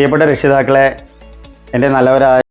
പ്രിയപ്പെട്ട രക്ഷിതാക്കളെ എന്റെ നല്ലവരായ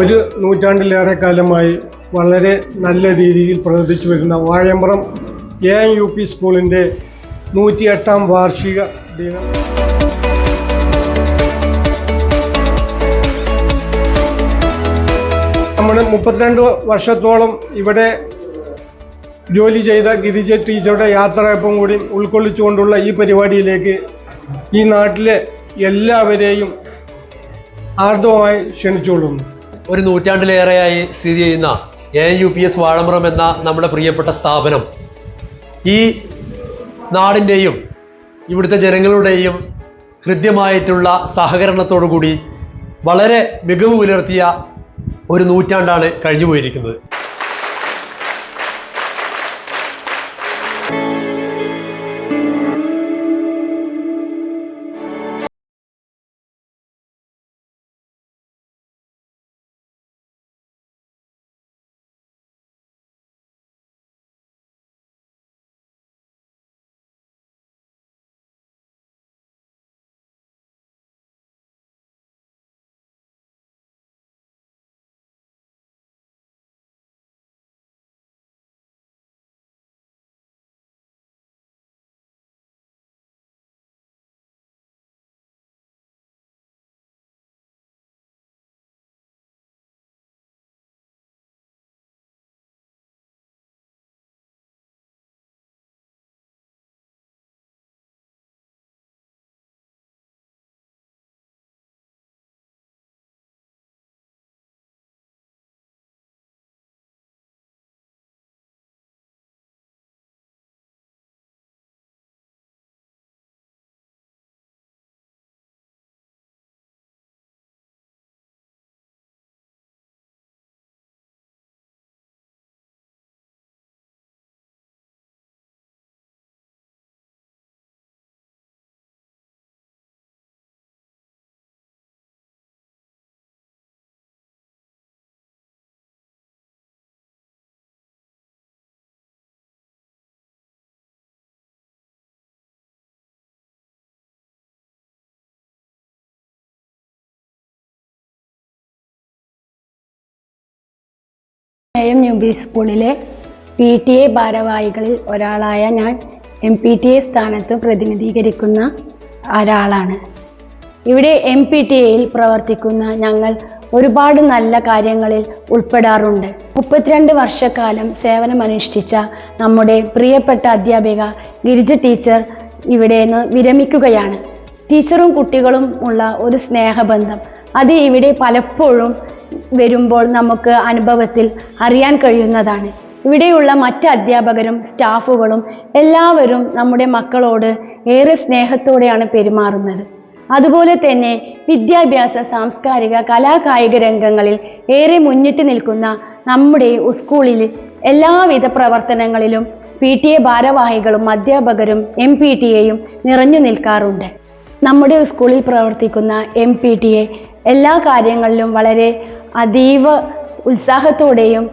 ഒരു നൂറ്റാണ്ടിലേറെ കാലമായി വളരെ നല്ല രീതിയിൽ പ്രവർത്തിച്ചു വരുന്ന Vazhambram A I U P സ്കൂളിന്റെ നൂറ്റിയെട്ടാം വാർഷിക ദിനം. നമ്മൾ മുപ്പത്തിരണ്ട് വർഷത്തോളം ഇവിടെ ജോലി ചെയ്ത ഗിരിജ ടീച്ചറുടെ യാത്രയപ്പം കൂടി ഉൾക്കൊള്ളിച്ചുകൊണ്ടുള്ള ഈ പരിപാടിയിലേക്ക് ഈ നാട്ടിലെ എല്ലാവരെയും ആർദ്രമായി ക്ഷണിച്ചുകൊള്ളുന്നു. ഒരു നൂറ്റാണ്ടിലേറെയായി സ്ഥിതി ചെയ്യുന്ന A U P S Vazhambram എന്ന നമ്മുടെ പ്രിയപ്പെട്ട സ്ഥാപനം. ഈ നാടിന്റെയും ഇവിടുത്തെ ജനങ്ങളുടെയും ഹൃദ്യമായിട്ടുള്ള സഹകരണത്തോടു കൂടി വളരെ മികവ് പുലർത്തിയ ഒരു നൂറ്റാണ്ടാണ് കഴിഞ്ഞു പോയിരിക്കുന്നത് എ പി സ്കൂളിലെ പി ടി എ ഭാരവാഹികളിൽ ഒരാളായ ഞാൻ എം പി ടി എ സ്ഥാനത്ത് പ്രതിനിധീകരിക്കുന്ന ഒരാളാണ്. ഇവിടെ എം പി ടി എയിൽ പ്രവർത്തിക്കുന്ന ഞങ്ങൾ ഒരുപാട് നല്ല കാര്യങ്ങളിൽ ഉൾപ്പെടാറുണ്ട്. മുപ്പത്തിരണ്ട് വർഷക്കാലം സേവനമനുഷ്ഠിച്ച നമ്മുടെ പ്രിയപ്പെട്ട അധ്യാപിക ഗിരിജ ടീച്ചർ ഇവിടെ നിന്ന് വിരമിക്കുകയാണ്. ടീച്ചറും കുട്ടികളും ഉള്ള ഒരു സ്നേഹബന്ധം. അത് ഇവിടെ പലപ്പോഴും വരുമ്പോൾ നമുക്ക് അനുഭവത്തിൽ അറിയാൻ കഴിയുന്നതാണ്. ഇവിടെയുള്ള മറ്റ് അധ്യാപകരും സ്റ്റാഫുകളും എല്ലാവരും നമ്മുടെ മക്കളോട് ഏറെ സ്നേഹത്തോടെയാണ് പെരുമാറുന്നത്. അതുപോലെ തന്നെ വിദ്യാഭ്യാസ സാംസ്കാരിക കലാകായിക രംഗങ്ങളിൽ ഏറെ മുന്നിട്ട് നിൽക്കുന്ന നമ്മുടെ സ്കൂളിൽ എല്ലാവിധ പ്രവർത്തനങ്ങളിലും പി ടി എ ഭാരവാഹികളും അധ്യാപകരും എം പി ടി എയും നിറഞ്ഞു നിൽക്കാറുണ്ട്. നമ്മുടെ സ്കൂളിൽ പ്രവർത്തിക്കുന്ന എം പി ടി എ എല്ലാ കാര്യങ്ങളിലും വളരെ അതീവ ഉത്സാഹത്തോടെയും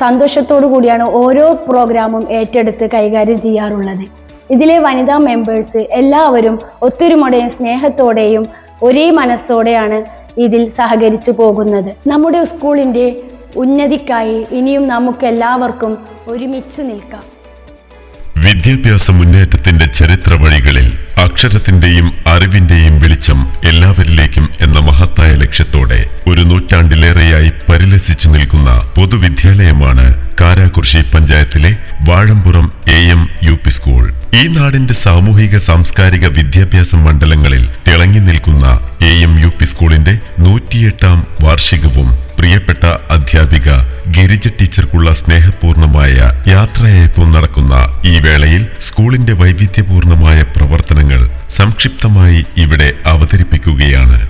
സന്തോഷത്തോടു കൂടിയാണ് ഓരോ പ്രോഗ്രാമും ഏറ്റെടുത്ത് കൈകാര്യം ചെയ്യാറുള്ളത്. ഇതിലെ വനിതാ മെമ്പേഴ്സ് എല്ലാവരും ഒത്തൊരുമയുടെയും സ്നേഹത്തോടെയും ഒരേ മനസ്സോടെയാണ് ഇതിൽ സഹകരിച്ചു പോകുന്നത്. നമ്മുടെ സ്കൂളിന്റെ ഉന്നതിക്കായി ഇനിയും നമുക്ക് എല്ലാവർക്കും ഒരുമിച്ച് നിൽക്കാം. വിദ്യാഭ്യാസ മുന്നേറ്റത്തിന്റെ ചരിത്ര വഴികളിൽ അക്ഷരത്തിന്റെയും അറിവിന്റെയും വെളിച്ചം എല്ലാവരിലേക്കും എന്ന മഹത്തായ ലക്ഷ്യത്തോടെ ഒരു നൂറ്റാണ്ടിലേറെയായി പരിലസിച്ചു നിൽക്കുന്ന പൊതുവിദ്യാലയമാണ് കാരാകുർശി പഞ്ചായത്തിലെ Vazhambram A M U P school. ഈ നാടിന്റെ സാമൂഹിക സാംസ്കാരിക വിദ്യാഭ്യാസ മണ്ഡലങ്ങളിൽ തിളങ്ങി നിൽക്കുന്ന എ എം യു പി സ്കൂളിന്റെ നൂറ്റിയെട്ടാം വാർഷികവും പ്രിയപ്പെട്ട അധ്യാപിക ഗിരിജ ടീച്ചർക്കുള്ള സ്നേഹപൂർണമായ യാത്രയയപ്പും നടക്കുന്ന ഈ സ്കൂളിന്റെ വൈവിധ്യപൂർണമായ പ്രവർത്തനങ്ങൾ സംക്ഷിപ്തമായി ഇവിടെ അവതരിപ്പിക്കുകയാണ്.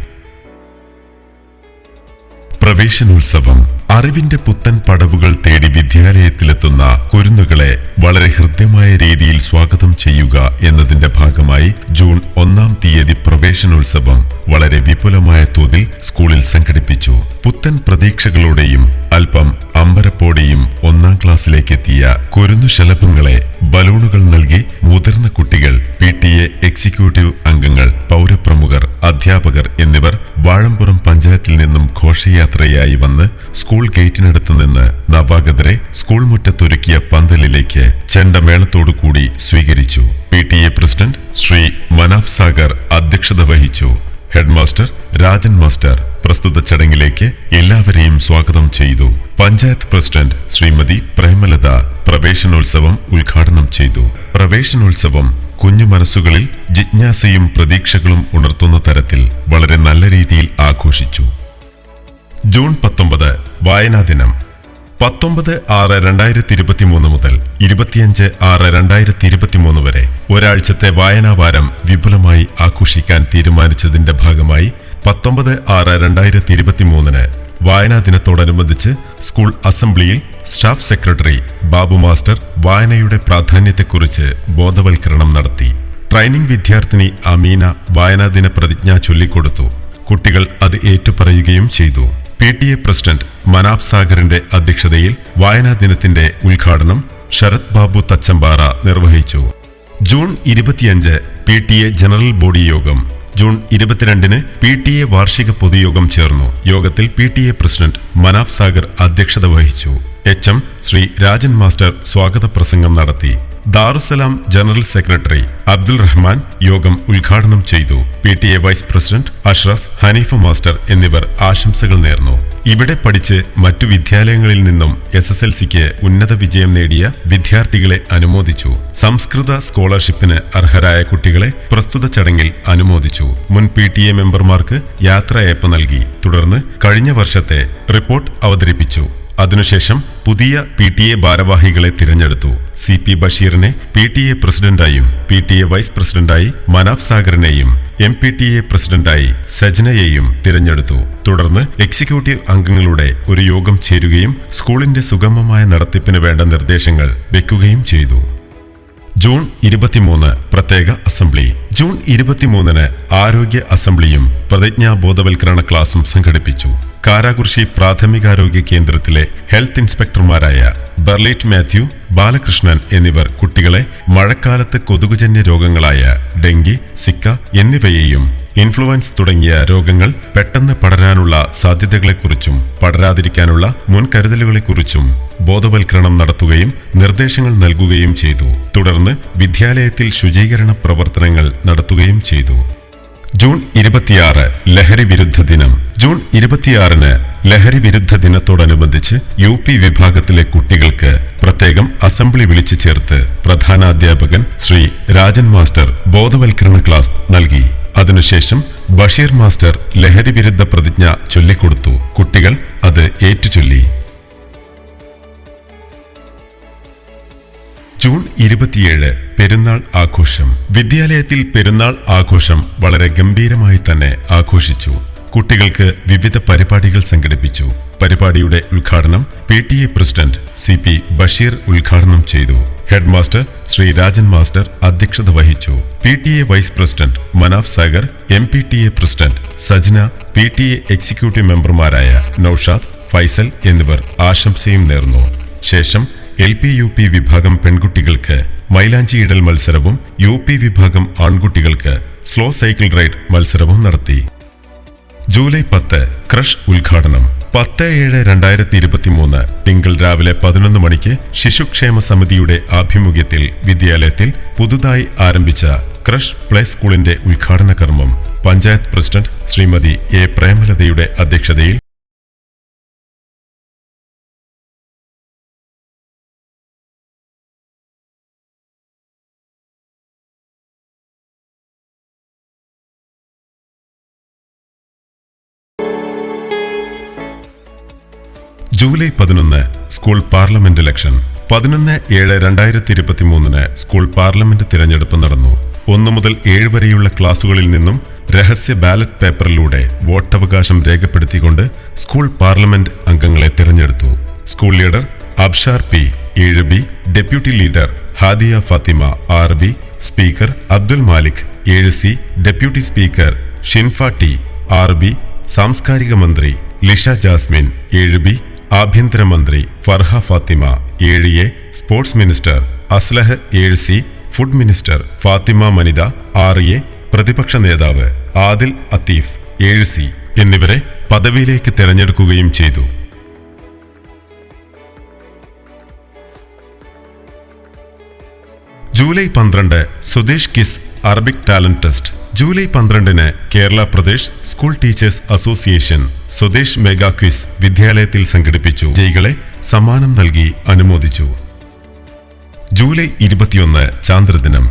പ്രവേശനോത്സവം അറിവിന്റെ പുത്തൻ പടവുകൾ തേടി വിദ്യാലയത്തിലെത്തുന്ന കുരുന്നുകളെ വളരെ ഹൃദ്യമായ രീതിയിൽ സ്വാഗതം ചെയ്യുക എന്നതിന്റെ ഭാഗമായി ജൂൺ ഒന്നാം തീയതി പ്രവേശനോത്സവം വളരെ വിപുലമായ തോതിൽ സ്കൂളിൽ സംഘടിപ്പിച്ചു. പുത്തൻ പ്രതീക്ഷകളോടെയും അല്പം അമ്പരപ്പോടെയും ഒന്നാം ക്ലാസ്സിലേക്ക് എത്തിയ കുരുന്നു ശലഭങ്ങളെ ബലൂണുകൾ നൽകി മുതിർന്ന കുട്ടികൾ പി ടി എ എക്സിക്യൂട്ടീവ് അംഗങ്ങൾ പൗരപ്രമുഖർ അധ്യാപകർ എന്നിവർ വാഴമ്പുറം പഞ്ചായത്തിൽ നിന്നും ഘോഷയാത്രയായി വന്ന് സ്കൂൾ ഗേറ്റിനടുത്ത് നിന്ന് നവാഗതരെ സ്കൂൾ മുറ്റത്തൊരുക്കിയ പന്തലിലേക്ക് ചെണ്ടമേളത്തോടു കൂടി സ്വീകരിച്ചു. P T A president Shri Manaf Sagar അധ്യക്ഷത വഹിച്ചു. ഹെഡ്മാസ്റ്റർ രാജൻ മാസ്റ്റർ പ്രസ്തുത ചടങ്ങിലേക്ക് എല്ലാവരെയും സ്വാഗതം ചെയ്തു. പഞ്ചായത്ത് പ്രസിഡന്റ് ശ്രീമതി പ്രേമലത പ്രവേശനോത്സവം ഉദ്ഘാടനം ചെയ്തു. പ്രവേശനോത്സവം കുഞ്ഞു മനസ്സുകളിൽ ജിജ്ഞാസയും പ്രതീക്ഷകളും ഉണർത്തുന്ന തരത്തിൽ വളരെ നല്ല രീതിയിൽ ആഘോഷിച്ചു. ജൂൺ പത്തൊമ്പത് വായനാ ദിനം. പത്തൊമ്പത് ആറ് രണ്ടായിരത്തി ഇരുപത്തി മൂന്ന് മുതൽ ഇരുപത്തിയഞ്ച് ആറ് രണ്ടായിരത്തി ഇരുപത്തി മൂന്ന് വരെ ഒരാഴ്ചത്തെ വായനാ വാരം വിപുലമായി ആഘോഷിക്കാൻ തീരുമാനിച്ചതിന്റെ ഭാഗമായി പത്തൊമ്പത് ആറ് രണ്ടായിരത്തി ഇരുപത്തി മൂന്നിന് വായനാ ദിനത്തോടനുബന്ധിച്ച് സ്കൂൾ അസംബ്ലിയിൽ സ്റ്റാഫ് സെക്രട്ടറി ബാബു മാസ്റ്റർ വായനയുടെ പ്രാധാന്യത്തെക്കുറിച്ച് ബോധവൽക്കരണം നടത്തി. ട്രെയിനിംഗ് വിദ്യാർത്ഥിനി അമീന വായനാ ദിന പ്രതിജ്ഞ ചൊല്ലിക്കൊടുത്തു. കുട്ടികൾ അത് ഏറ്റുപറയുകയും ചെയ്തു. P T A president Manab സാഗറിന്റെ അധ്യക്ഷതയിൽ വായനാ ദിനത്തിന്റെ ഉദ്ഘാടനം ശരത് ബാബു തച്ചമ്പാറ നിർവഹിച്ചു. ജൂൺ ഇരുപത്തിയഞ്ച് P T A general body യോഗം. ജൂൺ ഇരുപത്തിരണ്ടിന് പി ടി എ വാർഷിക പൊതുയോഗം ചേർന്നു. യോഗത്തിൽ P T A president Manaf Sagar അധ്യക്ഷത വഹിച്ചു. H M Shri Rajan master സ്വാഗത പ്രസംഗം നടത്തി. ദാറുസലാം ജനറൽ സെക്രട്ടറി അബ്ദുൽ റഹ്മാൻ യോഗം ഉദ്ഘാടനം ചെയ്തു. P T A vice president Ashraf Hanif master എന്നിവർ ആശംസകൾ നേർന്നു. ഇവിടെ പഠിച്ച് മറ്റു വിദ്യാലയങ്ങളിൽ നിന്നും എസ് എസ് എൽ സിക്ക് ഉന്നത വിജയം നേടിയ വിദ്യാർത്ഥികളെ അനുമോദിച്ചു. സംസ്കൃത സ്കോളർഷിപ്പിന് അർഹരായ കുട്ടികളെ പ്രസ്തുത ചടങ്ങിൽ അനുമോദിച്ചു. മുൻ പി ടി എ മെമ്പർമാർക്ക് യാത്രയയപ്പ് നൽകി. തുടർന്ന് കഴിഞ്ഞ വർഷത്തെ റിപ്പോർട്ട് അവതരിപ്പിച്ചു. അതിനുശേഷം പുതിയ പി ടി എ ഭാരവാഹികളെ തിരഞ്ഞെടുത്തു. സി പി ബഷീറിനെ പി ടി എ പ്രസിഡന്റായും പി ടി എ വൈസ് പ്രസിഡന്റായി മനാഫ് സാഗറിനെയും എം പി ടി എ പ്രസിഡന്റായി സജനയെയും തിരഞ്ഞെടുത്തു. തുടർന്ന് എക്സിക്യൂട്ടീവ് അംഗങ്ങളുടെ ഒരു യോഗം ചേരുകയും സ്കൂളിന്റെ സുഗമമായ നടത്തിപ്പിന് വേണ്ട നിർദ്ദേശങ്ങൾ വെക്കുകയും ചെയ്തു. ജൂൺ ഇരുപത്തിമൂന്ന് പ്രത്യേക അസംബ്ലി. ജൂൺ ഇരുപത്തിമൂന്നിന് ആരോഗ്യ അസംബ്ലിയും പ്രതിജ്ഞാ ബോധവൽക്കരണ ക്ലാസും സംഘടിപ്പിച്ചു. കാരാകുർശി പ്രാഥമികാരോഗ്യ കേന്ദ്രത്തിലെ ഹെൽത്ത് ഇൻസ്പെക്ടർമാരായ ബർലീറ്റ് മാത്യു ബാലകൃഷ്ണൻ എന്നിവർ കുട്ടികളെ മഴക്കാലത്ത് കൊതുകുജന്യ രോഗങ്ങളായ ഡെങ്കി സിക്ക എന്നിവയെയും ഇൻഫ്ലുവൻസ് തുടങ്ങിയ രോഗങ്ങൾ പെട്ടെന്ന് പടരാനുള്ള സാധ്യതകളെക്കുറിച്ചും പടരാതിരിക്കാനുള്ള മുൻകരുതലുകളെക്കുറിച്ചും ബോധവൽക്കരണം നടത്തുകയും നിർദ്ദേശങ്ങൾ നൽകുകയും ചെയ്തു. തുടർന്ന് വിദ്യാലയത്തിൽ ശുചീകരണ പ്രവർത്തനങ്ങൾ നടത്തുകയും ചെയ്തു. ജൂൺ ഇരുപത്തിയാറ് ലഹരി വിരുദ്ധ ദിനം. ജൂൺ ഇരുപത്തിയാറിന് ലഹരി വിരുദ്ധ ദിനത്തോടനുബന്ധിച്ച് യു പി വിഭാഗത്തിലെ കുട്ടികൾക്ക് പ്രത്യേകം അസംബ്ലി വിളിച്ചു ചേർത്ത് പ്രധാനാധ്യാപകൻ ശ്രീ രാജൻ മാസ്റ്റർ ബോധവൽക്കരണ ക്ലാസ് നൽകി. അതിനുശേഷം ബഷീർ മാസ്റ്റർ ലഹരി വിരുദ്ധ പ്രതിജ്ഞ ചൊല്ലിക്കൊടുത്തു. കുട്ടികൾ അത് ഏറ്റുചൊല്ലി. ജൂൺ ഇരുപത്തിയേഴ് പെരുന്നാൾ ആഘോഷം. വിദ്യാലയത്തിൽ പെരുന്നാൾ ആഘോഷം വളരെ ഗംഭീരമായി തന്നെ ആഘോഷിച്ചു. കുട്ടികൾക്ക് വിവിധ പരിപാടികൾ സംഘടിപ്പിച്ചു. പരിപാടിയുടെ ഉദ്ഘാടനം P T A president C P Basheer ഉദ്ഘാടനം ചെയ്തു. Head master Shri Rajan master അധ്യക്ഷത വഹിച്ചു. P T A vice president Manaf Sagar M P T A president Sajna P T A executive മെമ്പർമാരായ നൌഷാദ് ഫൈസൽ എന്നിവർ ആശംസയും നേർന്നു. ശേഷം എൽ പി യു പി വിഭാഗം പെൺകുട്ടികൾക്ക് മൈലാഞ്ചി മൈലാഞ്ചിയിടൽ മത്സരവും യു പി വിഭാഗം ആൺകുട്ടികൾക്ക് സ്ലോ സൈക്കിൾ റൈഡ് മത്സരവും നടത്തി. ജൂലൈ പത്ത് ക്രഷ് ഉദ്ഘാടനം. പത്ത് ഏഴ് രണ്ടായിരത്തി ഇരുപത്തി മൂന്ന് തിങ്കൾ രാവിലെ പതിനൊന്ന് മണിക്ക് ശിശുക്ഷേമ സമിതിയുടെ ആഭിമുഖ്യത്തിൽ വിദ്യാലയത്തിൽ പുതുതായി ആരംഭിച്ച ക്രഷ് പ്ലേ സ്കൂളിന്റെ ഉദ്ഘാടന കർമ്മം പഞ്ചായത്ത് പ്രസിഡന്റ് ശ്രീമതി എ പ്രേമലതയുടെ അധ്യക്ഷതയിൽ ജൂലൈ പതിനൊന്ന് സ്കൂൾ പാർലമെന്റ് ഇലക്ഷൻ. പതിനൊന്ന് ഏഴ് രണ്ടായിരത്തി ഇരുപത്തി മൂന്നിന് സ്കൂൾ പാർലമെന്റ് തിരഞ്ഞെടുപ്പ് നടന്നു. ഒന്നു മുതൽ ഏഴ് വരെയുള്ള ക്ലാസുകളിൽ നിന്നും രഹസ്യ ബാലറ്റ് പേപ്പറിലൂടെ വോട്ടവകാശം രേഖപ്പെടുത്തിക്കൊണ്ട് സ്കൂൾ പാർലമെന്റ് അംഗങ്ങളെ തിരഞ്ഞെടുത്തു. സ്കൂൾ ലീഡർ അബ്ഷാർ പി ഏഴ് B deputy leader Hadiya Fathima ആറ് ബി സ്പീക്കർ അബ്ദുൽ മാലിക് ഏഴ് C deputy speaker Shinfa T R B സാംസ്കാരിക മന്ത്രി ലിഷ ജാസ്മിൻ ഏഴ് ബി ആഭ്യന്തരമന്ത്രി ഫർഹ ഫാത്തിമ ഏഴ് എ സ്പോർട്സ് മിനിസ്റ്റർ അസ്ലഹ് ഏഴ് C food minister Fathima Manitha ആറ് എ പ്രതിപക്ഷ നേതാവ് ആദിൽ അത്തീഫ് ഏഴ് സി എന്നിവരെ പദവിയിലേക്ക് തെരഞ്ഞെടുക്കുകയും ചെയ്തു. ജൂലൈ പന്ത്രണ്ട് Sudheesh quiz Arabic talent test. July പന്ത്രണ്ടിന് Kerala Pradesh school teachers association Swadesh mega quiz വിദ്യാലയത്തിൽ സംഘടിപ്പിച്ചു. ജയികളെ സമ്മാനം നൽകി അനുമോദിച്ചു. ജൂലൈ ഇരുപത്തിയൊന്ന് ചാന്ദ്രദിനം.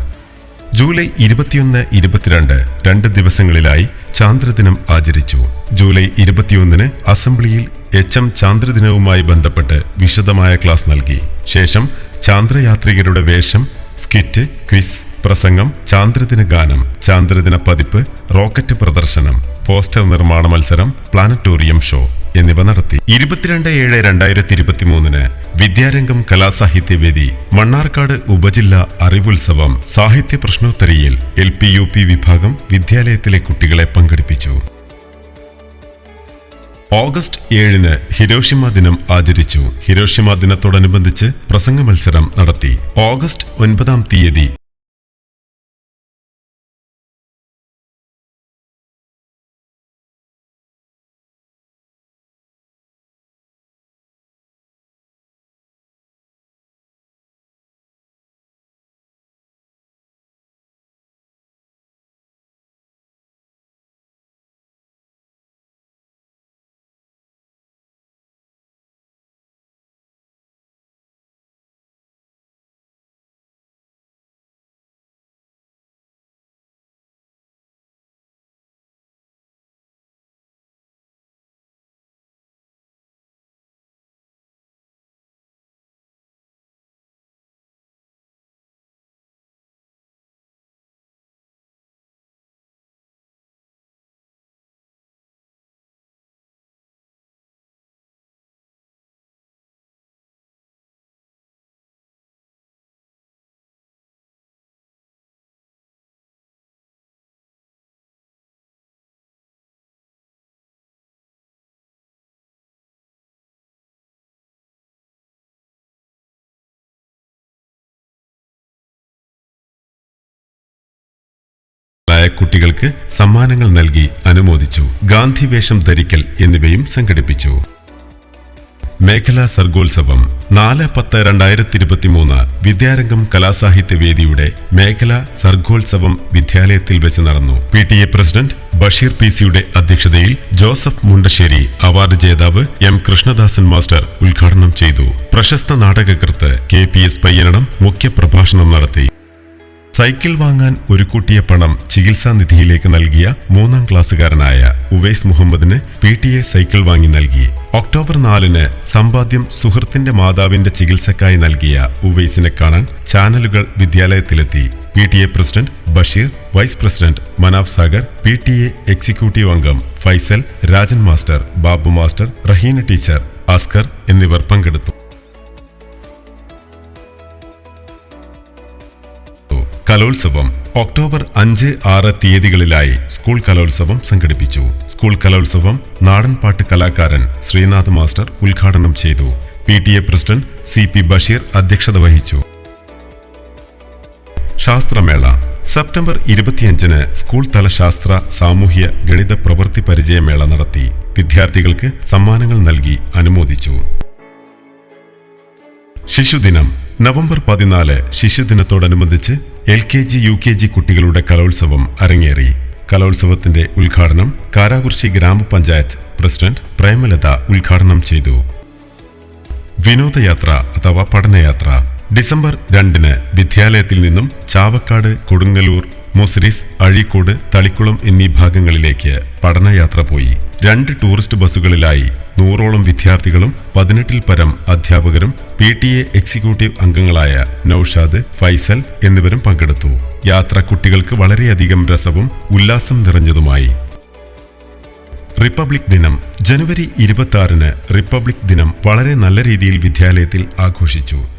ജൂലൈ ഇരുപത്തിയൊന്ന് ഇരുപത്തിരണ്ട് രണ്ട് ദിവസങ്ങളിലായി ചാന്ദ്രദിനം ആചരിച്ചു. ജൂലൈ ഇരുപത്തിയൊന്നിന് അസംബ്ലിയിൽ എച്ച് എം ചാന്ദ്രദിനവുമായി ബന്ധപ്പെട്ട് വിശദമായ ക്ലാസ് നൽകി. ശേഷം ചാന്ദ്രയാത്രികരുടെ വേഷം സ്കിറ്റ് ക്വിസ് പ്രസംഗം ചാന്ദ്രദിന ഗാനം ചാന്ദ്രദിന പതിപ്പ് റോക്കറ്റ് പ്രദർശനം പോസ്റ്റർ നിർമ്മാണ മത്സരം പ്ലാനറ്റോറിയം ഷോ എന്നിവ നടത്തി. ഇരുപത്തിരണ്ട് ഏഴ് രണ്ടായിരത്തി ഇരുപത്തിമൂന്നിന് വിദ്യാരംഗം കലാസാഹിത്യവേദി മണ്ണാർക്കാട് ഉപജില്ല അറിവുത്സവം സാഹിത്യ പ്രശ്നോത്തരിയിൽ എൽ പി യു പി വിഭാഗം വിദ്യാലയത്തിലെ കുട്ടികളെ പങ്കെടുപ്പിച്ചു. ഓഗസ്റ്റ് ഏഴിന് ഹിരോഷിമ ദിനം ആചരിച്ചു. ഹിരോഷിമ ദിനത്തോടനുബന്ധിച്ച് പ്രസംഗ മത്സരം നടത്തി. ഓഗസ്റ്റ് ഒൻപതാം തീയതി ായ കുട്ടികൾക്ക് സമ്മാനങ്ങൾ നൽകി അനുമോദിച്ചു. ഗാന്ധി വേഷം ധരിക്കൽ എന്നിവയും സംഘടിപ്പിച്ചു. മേഖലാ സർഗോത്സവം നാല് പത്ത് രണ്ടായിരത്തി ഇരുപത്തിമൂന്ന് വിദ്യാരംഗം കലാസാഹിത്യ വേദിയുടെ മേഖലാ സർഗോത്സവം വിദ്യാലയത്തിൽ വെച്ച് നടന്നു. P T A president Basheer P സിയുടെ അധ്യക്ഷതയിൽ ജോസഫ് മുണ്ടശ്ശേരി അവാർഡ് ജേതാവ് എം കൃഷ്ണദാസൻ മാസ്റ്റർ ഉദ്ഘാടനം ചെയ്തു. പ്രശസ്ത നാടകകൃത്ത് കെ പി എസ് പയ്യനടം മുഖ്യപ്രഭാഷണം നടത്തി. സൈക്കിൾ വാങ്ങാൻ ഒരു കുട്ടിയെ പണം ചികിത്സാ നിധിയിലേക്ക് നൽകിയ മൂന്നാം ക്ലാസ്സുകാരനായ ഉവൈസ് മുഹമ്മദിന് പി ടി എ സൈക്കിൾ വാങ്ങി നൽകി. ഒക്ടോബർ നാലിന് സമ്പാദ്യം സുഹൃത്തിന്റെ മാതാവിന്റെ ചികിത്സക്കായി നൽകിയ ഉവൈസിനെ കാണാൻ ചാനലുകൾ വിദ്യാലയത്തിലെത്തി. P T A president Basheer vice president Manaf Sagar P T A executive അംഗം Faisal Rajan master Babu master Raheena teacher Askar എന്നിവർ പങ്കെടുത്തു. കലോത്സവം ഒക്ടോബർ അഞ്ച് ആറ് തീയതികളിലായി സ്കൂൾ കലോത്സവം സംഘടിപ്പിച്ചു. സ്കൂൾ കലോത്സവം നാടൻപാട്ട് കലാകാരൻ ശ്രീനാഥ് മാസ്റ്റർ ഉദ്ഘാടനം ചെയ്തു. P T A president C P Basheer അധ്യക്ഷത വഹിച്ചു. ശാസ്ത്രമേള സെപ്റ്റംബർ ഇരുപത്തിയഞ്ചിന് സ്കൂൾ തല ശാസ്ത്ര സാമൂഹ്യ ഗണിത പ്രവൃത്തി പരിചയമേള നടത്തി. വിദ്യാർത്ഥികൾക്ക് സമ്മാനങ്ങൾ നൽകി അനുമോദിച്ചു. ശിശുദിനം നവംബർ പതിനാല് ശിശുദിനത്തോടനുബന്ധിച്ച് L K G U K G കുട്ടികളുടെ കലോത്സവം അരങ്ങേറി. കലോത്സവത്തിന്റെ ഉദ്ഘാടനം കാരാകുർശി ഗ്രാമപഞ്ചായത്ത് പ്രസിഡന്റ് പ്രേമലത ഉദ്ഘാടനം ചെയ്തു. വിനോദയാത്ര അഥവാ പഠനയാത്ര. ഡിസംബർ രണ്ടിന് വിദ്യാലയത്തിൽ നിന്നും ചാവക്കാട് കൊടുങ്ങല്ലൂർ മുസ്രിസ് അഴീക്കോട് തളിക്കുളം എന്നീ ഭാഗങ്ങളിലേക്ക് പഠനയാത്ര പോയി. രണ്ട് ടൂറിസ്റ്റ് ബസ്സുകളിലായി നൂറോളം വിദ്യാർത്ഥികളും പതിനെട്ടിൽ പരം അധ്യാപകരും പി ടി എ എക്സിക്യൂട്ടീവ് അംഗങ്ങളായ നൌഷാദ് ഫൈസൽ എന്നിവരും പങ്കെടുത്തു. യാത്ര കുട്ടികൾക്ക് വളരെയധികം രസവും ഉല്ലാസം നിറഞ്ഞതുമായി. റിപ്പബ്ലിക് ദിനം ജനുവരി ഇരുപത്തി റിപ്പബ്ലിക് ദിനം വളരെ നല്ല രീതിയിൽ വിദ്യാലയത്തിൽ ആഘോഷിച്ചു.